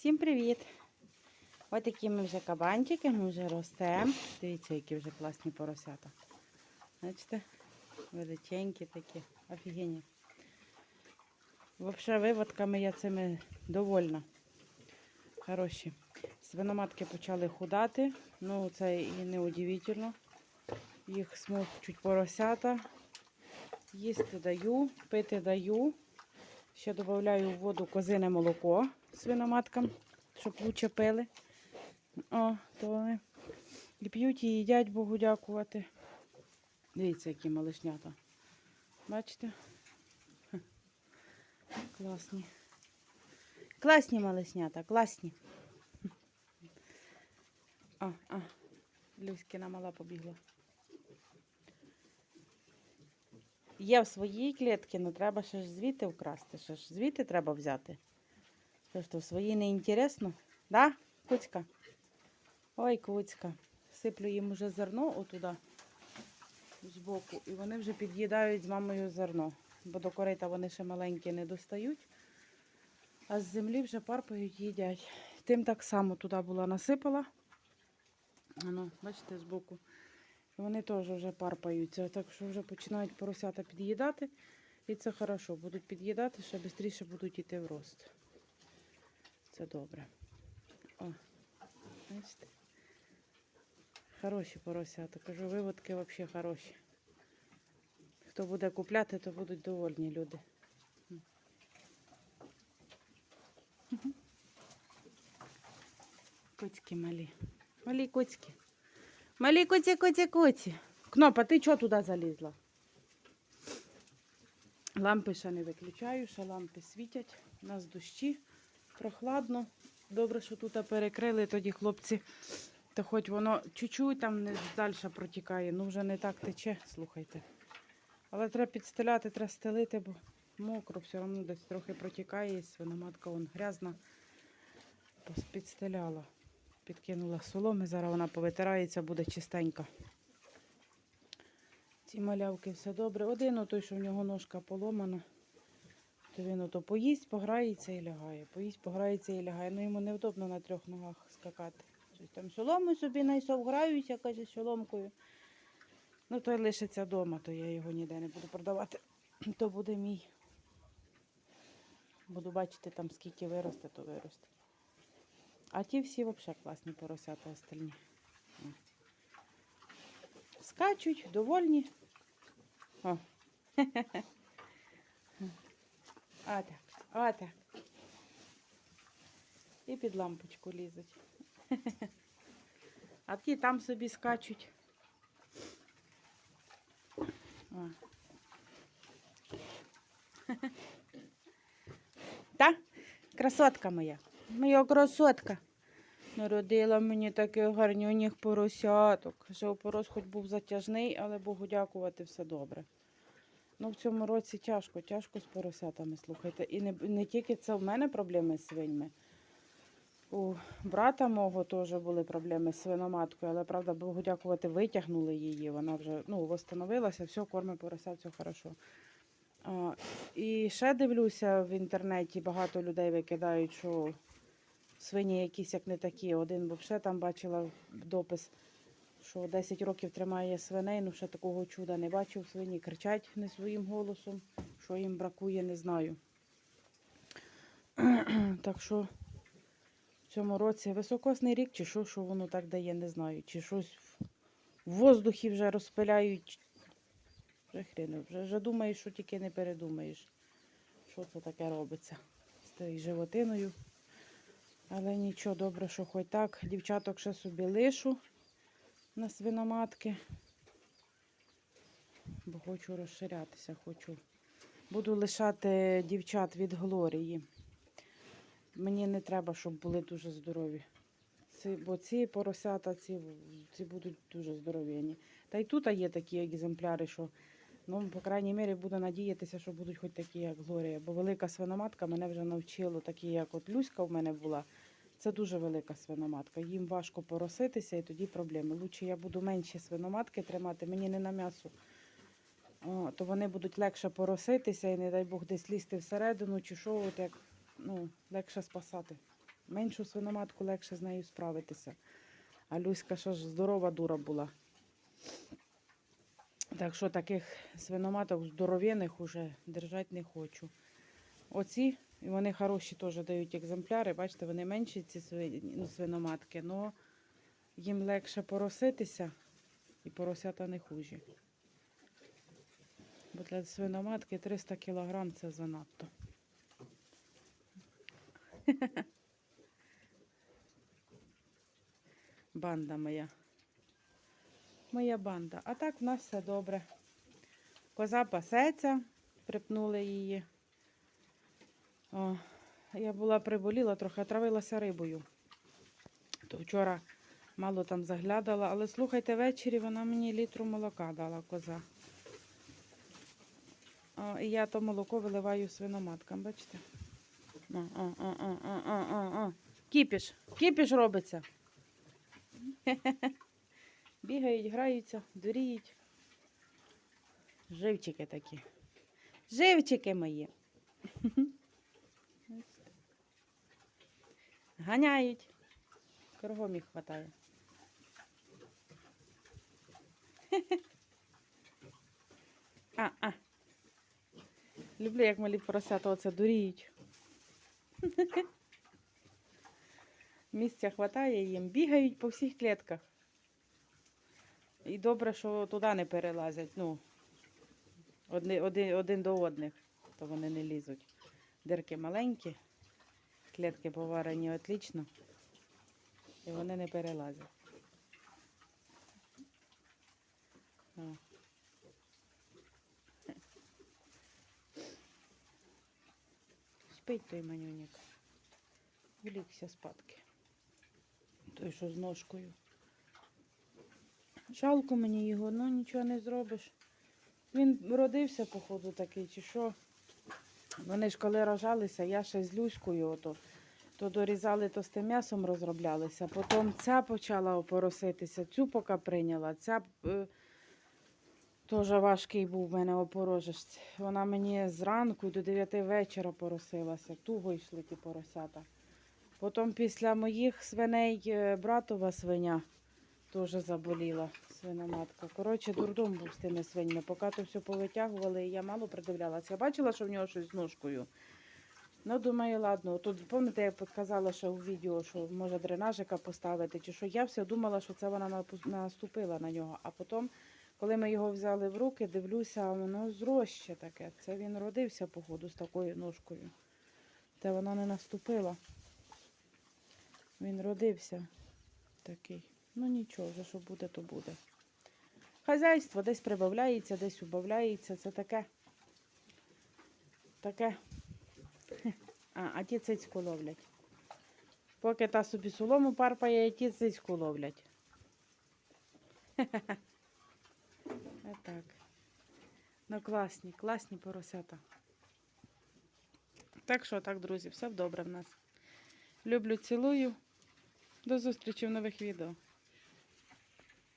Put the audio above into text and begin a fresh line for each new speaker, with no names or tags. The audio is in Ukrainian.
Всім привіт! Ось такі ми вже кабанчики, ми вже ростемо. Дивіться, які вже класні поросята. Бачите? Величенькі такі, офігенні. Взагалі, виводками я цими довольна. Хороші. Свиноматки почали худати. Ну, це і не удивительно. Їх смокчуть поросята. Їсти даю, пити даю. Ще додаю в воду козине молоко свиноматкам, щоб лучше пили. О, то вони і п'ють, і їдять, Богу дякувати. Дивіться, які малишнята. Бачите? Класні. Класні малишнята, класні. А, а, Люськина мала побігла. Є в своїй клітці, але треба ще ж звідти вкрасти. Ще ж звідти треба взяти. Що ж то в своїй не інтересно? Да, Куцька? Ой, Куцька. Сиплю їм уже зерно отуда збоку, і вони вже під'їдають з мамою зерно. Бо до корита вони ще маленькі не достають, а з землі вже парпають, їдять. Тим так само туди була насипала. Воно, бачите, збоку. Вони теж вже парпаються, так що вже починають поросята під'їдати. І це хорошо. Будуть під'їдати, ще швидше будуть йти в рост. Це добре. О, бачите? Хороші поросята. Кажу, виводки взагалі хороші. Хто буде купляти, то будуть довольні люди. Коцькі малі. Малі коцькі. Малі коці, коці, коці. Кнопа, ти чого туди залізла? Лампи ще не виключаю, ще лампи світять. У нас дощі, прохладно. Добре, що тут перекрили тоді хлопці. То хоч воно чуть-чуть там не далі протікає, ну вже не так тече, слухайте. Але треба підстеляти, треба стелити, бо мокро, все одно десь трохи протікає, і свиноматка вон грязна. Підстеляла. Підкинула соломи, зараз вона повитирається, буде чистенька. Ці малявки все добре. Один той, що в нього ножка поломана, він ото поїсть, пограється і лягає. Поїсть, пограється і лягає. Ну йому невдобно на трьох ногах скакати. Щось там солому собі знайшов, граюся, каже, соломкою. Ну, той лишиться вдома, то я його ніде не буду продавати. То буде мій. Буду бачити там, скільки виросте, то виросте. А ті всі взагалі класні поросята остальні. Скачуть, довольні. О. А так, а так. І під лампочку лізуть. А ті там собі скачуть. О. Та? Красотка моя. Моя красотка. Народила мені таких гарнюніх поросяток. Що порос хоч був затяжний, але Богу дякувати, все добре. Ну, в цьому році тяжко, тяжко з поросятами, слухайте. І не, не тільки це в мене проблеми з свиньми. У брата мого теж були проблеми з свиноматкою, але правда, Богу дякувати, витягнули її. Вона вже ну, восстановилася, все, корми поросят, все хорошо. А, і ще дивлюся в інтернеті, багато людей викидають, що свині якісь як не такі. Один бо ще там бачила допис, що 10 років тримає свиней, ну ще такого чуда не бачив. Свині кричать не своїм голосом, що їм бракує, не знаю. так що в цьому році високосний рік, чи що, що воно так дає, не знаю. Чи щось в воздухі вже розпиляють. Вже хріни, вже, вже думаєш, що тільки не передумаєш, що це таке робиться з тією животиною. Але нічого, добре, що хоч так. Дівчаток ще собі лишу на свиноматки. Бо хочу розширятися, хочу. Буду лишати дівчат від Глорії. Мені не треба, щоб були дуже здорові. Ці, бо ці поросята, ці, ці будуть дуже здоровенні. Та й тут є такі екземпляри, що, ну, по крайній мірі, буду надіятися, що будуть хоч такі, як Глорія. Бо велика свиноматка мене вже навчила, такі, як от Люська в мене була. Це дуже велика свиноматка. Їм важко пороситися і тоді проблеми. Лучше я буду менші свиноматки тримати, мені не на м'ясо. То вони будуть легше пороситися і, не дай Бог, десь лізти всередину, чи що, от як ну, легше спасати. Меншу свиноматку легше з нею справитися. А Люська що ж здорова дура була. Так що таких свиноматок здоров'яних уже держати не хочу. Оці, і вони хороші теж дають екземпляри. Бачите, вони менші, ці ну, свиноматки, але їм легше пороситися, і поросята не хужі. Бо для свиноматки 300 кг це занадто. Банда моя. Моя банда. А так в нас все добре. Коза пасеться, припнули її. О, я була приболіла, трохи отравилася рибою. То вчора мало там заглядала, але слухайте, ввечері вона мені літру молока дала коза. О, і я то молоко виливаю свиноматкам, бачите? О, о, о, о, о, о, о. Кіпіш, кіпіш робиться. Бігають, граються, дуріють. Живчики такі. Живчики мої. Ганяють. Кругом їх хватає. А, а. Люблю, як малі поросята оце дуріють. Місця хватає їм, бігають по всіх клітках. І добре, що туди не перелазять. Ну, одни, один, один до одних, то вони не лізуть. Дирки маленькі, клітки поварені отлично. І вони не перелазять. Спить той манюнік. Влікся спадки. Той, що з ножкою. Жалко мені його, ну нічого не зробиш. Він родився, походу, такий, чи що. Вони ж коли рожалися, я ще з Люською ото, то дорізали, то з тим м'ясом розроблялися. Потім ця почала опороситися, цю поки прийняла. Ця е, теж важкий був в мене опорожець. Вона мені зранку до 9 вечора поросилася. Туго йшли ті поросята. Потім після моїх свиней е, братова свиня теж заболіла свиноматка. Коротше, дурдом був з тими свинями. Поки то все повитягували, я мало придивлялася. Я бачила, що в нього щось з ножкою. Ну, думаю, ладно. Тут пам'ятаєте, я підказала, що у відео, що може дренажика поставити, чи що я все думала, що це вона наступила на нього. А потім, коли ми його взяли в руки, дивлюся, воно зроще таке. Це він родився, походу, з такою ножкою. Та вона не наступила. Він родився такий. Ну нічого, вже що буде, то буде. Хазяйство десь прибавляється, десь убавляється. Це таке. Таке. А, а ті цицьку ловлять. Поки та собі солому парпає, ті цицьку ловлять. Отак. Ну, класні, класні поросята. Так що так, друзі, все добре в нас. Люблю, цілую. До зустрічі в нових відео.